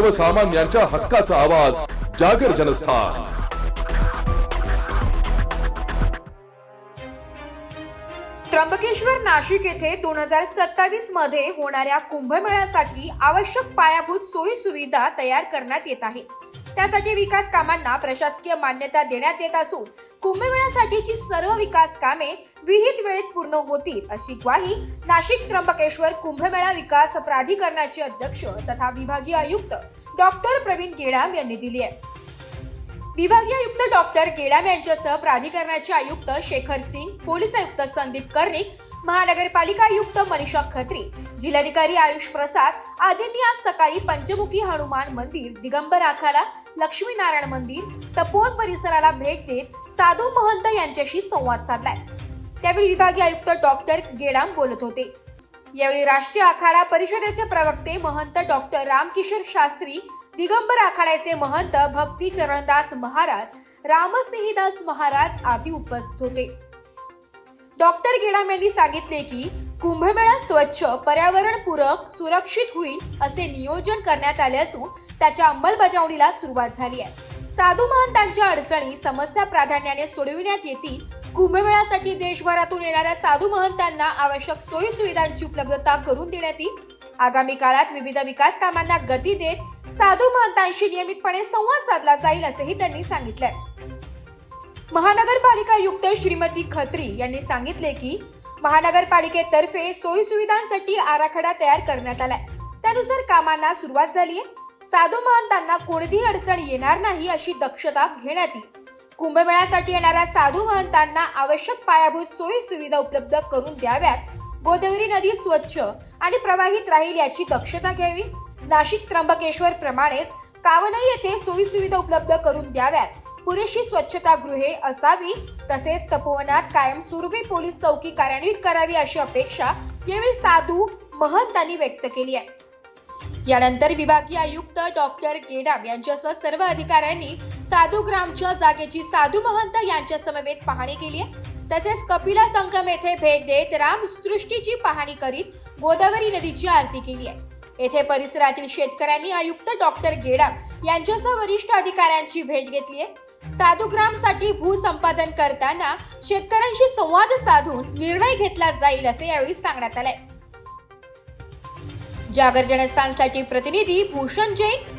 सर्वसामान्यांच्या हक्काचा आवाज जागर जनस्थान. त्र्यंबकेश्वर नाशिक येथे दोन हजार सत्तावीसमध्ये होणाऱ्या कुंभमेळ्यासाठी आवश्यक पायाभूत सोयी सुविधा तयार करण्यात येत आहे त्यासाठी विकास कामांना प्रशासकीय मान्यता देण्यात येत असून कुंभमेळ्यासाठीची सर्व विकास कामे विहित वेळेत पूर्ण होतील अशी ग्वाही नाशिक त्र्यंबकेश्वर कुंभमेळा विकास प्राधिकरणाचे अध्यक्ष तथा विभागीय आयुक्त डॉक्टर प्रवीण गेडाम यांनी दिली आहे. विभागीय आयुक्त डॉक्टर गेडाम यांच्यासह प्राधिकरणाचे आयुक्त शेखर सिंग पोलीस आयुक्त संदीप कर्णिक महानगरपालिका आयुक्त मनीषा खत्री जिल्हाधिकारी आयुष प्रसाद आदींनी आज सकाळी पंचमुखी हनुमान मंदिर दिगंबर आखाडा लक्ष्मीनारायण मंदिर तपोवन परिसराला भेट देत साधू महंत यांच्याशी संवाद साधलाय. त्यावेळी विभागीय आयुक्त डॉक्टर गेडाम बोलत होते. यावेळी राष्ट्रीय आखाडा परिषदेचे प्रवक्ते महंत डॉक्टर रामकिशोर शास्त्री दिगंबर आखाड्याचे महंत भक्ती चरणदास महाराज रामस्नेहीदास महाराज आदी उपस्थित होते. डॉक्टर गेडाम यांनी सांगितले की कुंभमेळा स्वच्छ पर्यावरणपूरक सुरक्षित होईल असे नियोजन करण्यात आले असून त्याच्या अंमलबजावणीला सुरुवात झाली आहे. साधू महंतांच्या अडचणी समस्या प्राधान्याने सोडविण्यात येतील. कुंभमेळ्यासाठी देशभरातून येणाऱ्या साधू महंतांना आवश्यक सोयी सुविधांची उपलब्धता करून देण्यात येईल. आगामी काळात विविध विकास कामांना गती देत साधू महंतांशी नियमितपणे संवाद साधला जाईल असेही त्यांनी सांगितलंय. महानगरपालिका आयुक्त श्रीमती खत्री यांनी सांगितले की महानगरपालिकेतर्फे सोयीसुविधांसाठी आराखडा तयार करण्यात आलाय. त्यानुसार कामांना सुरुवात झाली आहे साधू महंतांना कोणतीही अडचण येणार नाही अशी दक्षता घेण्यात येईल. कुंभमेळ्यासाठी येणाऱ्या साधू महंतांना आवश्यक पायाभूत सोयी सुविधा उपलब्ध करून द्याव्यात. गोदावरी नदी स्वच्छ आणि प्रवाहित राहील याची दक्षता घ्यावी. नाशिक त्र्यंबकेश्वर प्रमाणेच कावनई येथे सोयी सुविधा उपलब्ध करून द्याव्यात. पुरेशी स्वच्छतागृहे असावी तसेच तपोवनात कायम सुरभी पोलीस चौकी कार्यान्वित करावी अशी अपेक्षा यावेळी साधू महंतांनी व्यक्त केली आहे. यानंतर विभागीय आयुक्त डॉक्टर गेडाम यांच्यासह सर्व अधिकाऱ्यांनी साधू ग्रामच्या जागेची साधू महंत यांच्या समवेत पाहणी केली आहे. तसेच कपिला संगम येथे भेट देत रामसृष्टीची पाहणी करीत गोदावरी नदीची आरती केली आहे. येथे परिसरातील शेतकऱ्यांनी आयुक्त डॉक्टर गेडाम यांच्यासह वरिष्ठ अधिकाऱ्यांची भेट घेतली आहे. साधुग्रामसाठी भूसंपादन करताना शेतकऱ्यांशी संवाद साधून निर्णय घेतला जाईल असे यावेळी सांगण्यात आले जागर जनस्थानसाठी प्रतिनिधी भूषण जैन